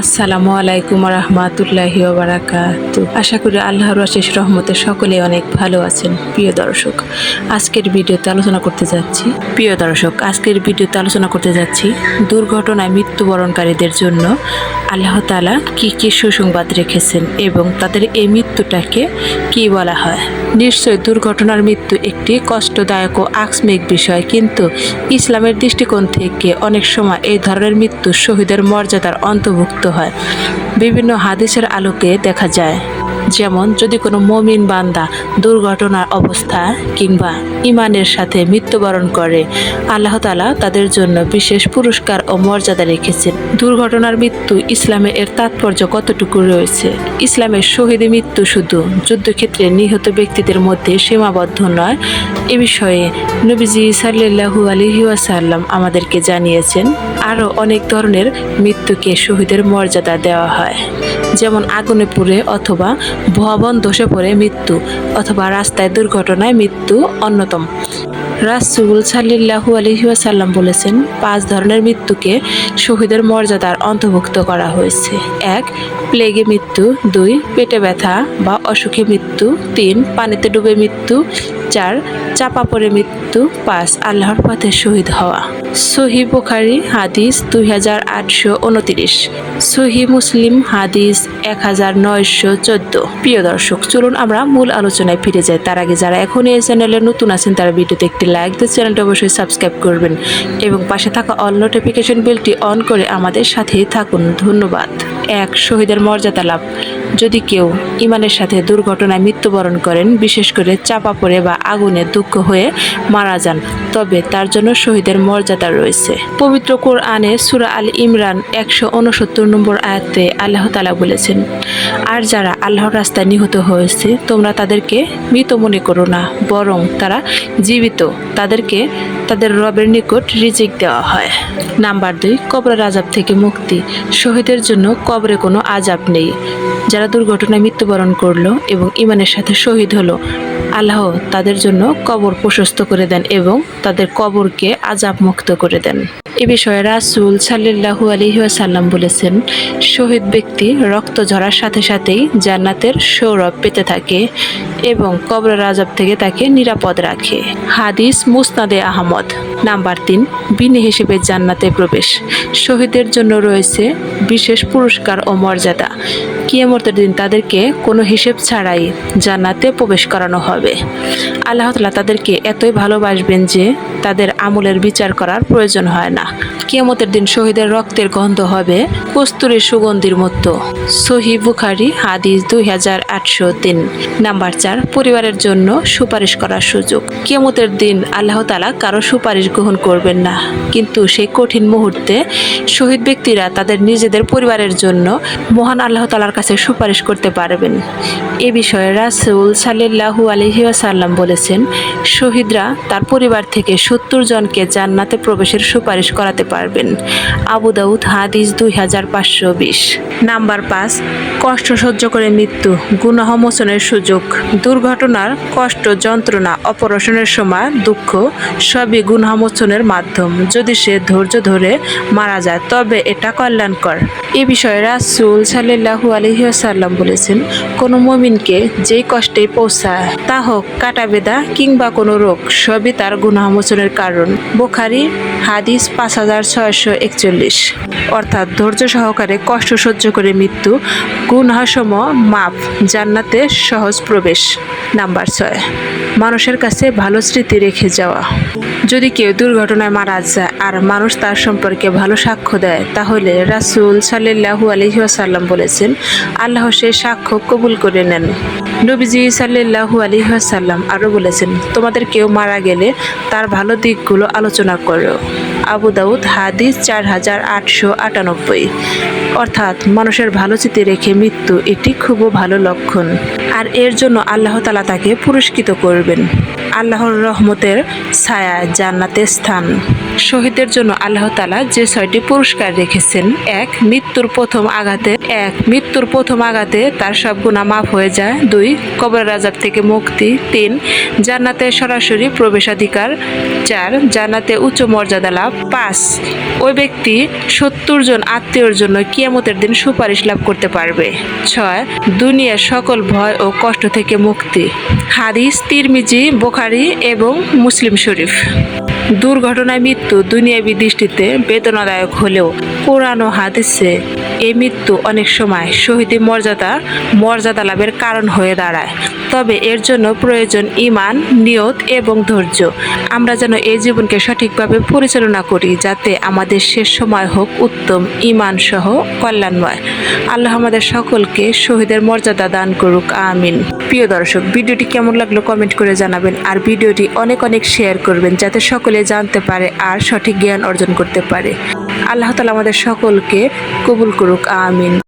আসসালামু আলাইকুম রহমাতুল্লাহি বারাকাতু আশা করি আল্লাহর অশেষ রহমতে সকলে অনেক ভালো আছেন। প্রিয় দর্শক, আজকের ভিডিওতে আলোচনা করতে যাচ্ছি। প্রিয় দর্শক, আজকের ভিডিওতে আলোচনা করতে যাচ্ছি দুর্ঘটনায় মৃত্যুবরণকারীদের জন্য আল্লাহ তালা কি কি সুসংবাদ রেখেছেন এবং তাদের এই মৃত্যুটাকে কি বলা হয়। নিশ্চয় দুর্ঘটনার মৃত্যু একটি কষ্টদায়ক ও আকস্মিক বিষয়, কিন্তু ইসলামের দৃষ্টিকোণ থেকে অনেক সময় এই ধরনের মৃত্যু শহীদের মর্যাদার অন্তর্ভুক্ত হয়। বিভিন্ন হাদিসের আলোকে দেখা যায়। যেমন যদি কোনো মমিন বান্দা দুর্ঘটনার অবস্থা কিংবা ইমানের সাথে মৃত্যুবরণ করে, আল্লাহ তালা তাদের জন্য বিশেষ পুরস্কার ও মর্যাদা রেখেছেন। দুর্ঘটনার মৃত্যু ইসলামে এর তাৎপর্য কতটুকু রয়েছে? ইসলামের শহীদ মৃত্যু শুধু যুদ্ধক্ষেত্রে নিহত ব্যক্তিদের মধ্যে সীমাবদ্ধ নয়, এ বিষয়ে নবীজি সাল্লাহু আলহি ওয়াসাল্লাম আমাদেরকে জানিয়েছেন, আরও অনেক ধরনের মৃত্যুকে শহীদের মর্যাদা দেওয়া হয়। যেমন আগুনে পুড়ে অথবা ভবন ধসে পড়ে মৃত্যু অথবা রাস্তায় দুর্ঘটনায় মৃত্যু অন্যতম। রাসুল সাল্লাহু আলহিউসাল্লাম বলেছেন, পাঁচ ধরনের মৃত্যুকে শহীদের মর্যাদার অন্তর্ভুক্ত করা হয়েছে। এক, প্লেগে মৃত্যু। দুই, পেটে ব্যথা বা অসুখে মৃত্যু। তিন, পানিতে ডুবে মৃত্যু। চার, চাপা পড়ে মৃত্যু পাঁচ, আল্লাহর পথে শহীদ হওয়া। সহি বুখারি হাদিস দুই হাজার আটশো উনতিরিশ। সহি মুসলিম হাদিস এক হাজার নয়শো চোদ্দ। প্রিয় দর্শক, চলুন আমরা মূল আলোচনায় ফিরে যাই। তার আগে যারা এখন এই চ্যানেলে নতুন আছেন, তারা ভিডিওতে একটি লাইক দিয়ে চ্যানেলটা অবশ্যই সাবস্ক্রাইব করবেন এবং পাশে থাকা অল নোটিফিকেশন বেলটি অন করে আমাদের সাথেই থাকুন। ধন্যবাদ। এক, শহীদের মর্যাদা লাভ। যদি কেউ ইমানের সাথে দুর্ঘটনায় মৃত্যুবরণ করেন, বিশেষ করে চাপা পড়ে বা আগুনে দুঃখ হয়ে মারা যান, তবে তার জন্য শহীদের মর্যাদা রয়েছে। পবিত্র কোরআনে সুরা আল ইমরান একশো উনসত্তর নম্বর আয়াতে আল্লাহ তালা বলেছেন, আর যারা আল্লাহর রাস্তায় নিহত হয়েছে, তোমরা তাদেরকে মৃত মনে করো না, বরং তারা জীবিত, তাদেরকে তাদের রবের নিকট রিজিক দেওয়া হয়। নাম্বার দুই, কবরের আজাব থেকে মুক্তি। শহীদের জন্য কবরে কোনো আজাব নেই। যারা দুর্ঘটনায় মৃত্যুবরণ করল এবং ইমানের সাথে শহীদ হলো আল্লাহ তাদের জন্য কবর প্রশস্ত করে দেন এবং তাদের কবরকে আজাব মুক্ত করে দেন। এ বিষয়ে রাসুল সাল্লাহু আলহিহাসাল্লাম বলেছেন, শহীদ ব্যক্তি রক্ত ঝরার সাথে সাথেই জান্নাতের সৌরভ পেতে থাকে এবং কবরের আজাব থেকে তাকে নিরাপদ রাখে। হাদিস মুসনাদে আহমদ, নাম্বার তিন বিনে হিসেবে জান্নাতে প্রবেশ। শহীদের জন্য রয়েছে বিশেষ পুরস্কার ও মর্যাদা। কিয়ামতের দিন তাদেরকে কোনো হিসেব ছাড়াই জান্নাতে প্রবেশ করানো হবে। আল্লাহ তালা তাদেরকে এতই ভালোবাসবেন যে তাদের আমলের বিচার করার প্রয়োজন হয় না। কিয়ামতের দিন শহীদের রক্তের গন্ধ হবে, কস্তুরের সুগন্ধির মতো। সহি বুখারি, হাদিস দুই হাজার আটশো তিন। নাম্বার চার, পরিবারের জন্য সুপারিশ করার সুযোগ। কিয়ামতের দিন আল্লাহ তালা কারও সুপারিশ গ্রহণ করবেন না। কিন্তু সেই কঠিন মুহূর্তে শহীদ ব্যক্তিরা তাদের নিজেদের পরিবারের জন্য মহান আল্লাহ তালার কাছে সুপারিশ করতে পারবেন। এ বিষয়ে রাসুল সাল্লাহু আলহিহাসাল্লাম বলেছেন, শহীদরা তার পরিবার থেকে সত্তর জনকে জান্নাতে প্রবেশের সুপারিশ করাতে পারবেন। আবু দাউদ হাদিস দুই হাজার পাঁচশো বিশ। নাম্বার পাঁচ, কষ্ট সহ্য করে মৃত্যু গুণহমোচনের সুযোগ। দুর্ঘটনার কষ্ট, যন্ত্রণা, অপারেশনের সময় দুঃখ, সবই গুনাহমোচনের মাধ্যম। যদি সে ধৈর্য ধরে মারা যায়, তবে এটা কল্যাণকর। এ বিষয়ে রাসুল সাল্লাহু আলহিহাসাল্লাম বলেছেন, কোনো মমিনকে যেই কষ্টে পৌঁছায়, তা হোক কাটা বেদা কিংবা কোনো রোগ, সবই তার গুনাহমোচনের কারণ। বোখারি, হাদিস পাঁচ হাজার ছয়শো একচল্লিশ। অর্থাৎ ধৈর্য সহকারে কষ্ট সহ্য করে মৃত্যু গুনহাসম মাপ জান্নাতে সহজ প্রবেশ। নাম্বার ছয়, মানুষের কাছে ভালো স্মৃতি রেখে যাওয়া। যদি কেউ দুর্ঘটনায় মারা যায় আর মানুষ তার সম্পর্কে ভালো সাক্ষ্য দেয়, তাহলে রাসুল সাল্লাহু আলহিহাসাল্লাম বলেছেন আল্লাহ সে সাক্ষ্য কবুল করে নেন। নবীজি সাল্লাহু আলহিহাসাল্লাম আরও বলেছেন, তোমাদের কেউ মারা গেলে তার ভালো দিকগুলো আলোচনা করো। আবু দাউদ হাদিস চার হাজার আটশো আটানব্বই। অর্থাৎ মানুষের ভালো চিতে রেখে মৃত্যু এটি খুব ভালো লক্ষণ। আর এর জন্য আল্লাহ তালা তাকে পুরস্কৃত করবেন। আল্লাহর রহমতের ছায়া জান্নাতের স্থান। শহীদের জন্য আল্লাহ তালা যে ছয়টি পুরস্কার রেখেছেন, এক মৃত্যুর প্রথম আঘাতে এক, মৃত্যুর প্রথম আঘাতে তার সব গুণা মাফ হয়ে যায়। দুই কবর রাজাব থেকে মুক্তি। তিন, জান্নাতে সরাসরি প্রবেশাধিকার। চার, জান্নাতে উচ্চ মর্যাদা লাভ। পাঁচ, ওই ব্যক্তি সত্তর জন আত্মীয়র জন্য কিয়ামতের দিন সুপারিশ লাভ করতে পারবে। ছয়, দুনিয়ার সকল ভয় ও কষ্ট থেকে মুক্তি। হাদিস, তিরমিজি, বোখারি এবং মুসলিম শরীফ। দুর্ঘটনায় মৃত্যু দুনিয়াবী দৃষ্টিতে বেদনাদায়ক হলেও কোরআন ও হাদিসে এই মৃত্যু অনেক সময় শহীদের মর্যাদা মর্যাদা লাভের কারণ হয়ে দাঁড়ায়। তবে এর জন্য প্রয়োজন ইমান নিয়ত এবং ধৈর্য। আমরা যেন এই জীবনকে সঠিকভাবে পরিচালনা করি, যাতে আমাদের শেষ সময় হোক উত্তম ইমান সহ কল্যাণময়। আল্লাহ আমাদের সকলকে শহীদের মর্যাদা দান করুক, আমিন। প্রিয় দর্শক, ভিডিওটি কেমন লাগল কমেন্ট করে জানাবেন, আর ভিডিওটি অনেক অনেক শেয়ার করবেন, যাতে সকলে জানতে পারে আর সঠিক জ্ঞান অর্জন করতে পারে। আল্লাহ তালা আমাদের সকলকে কবুল করুক আমিন।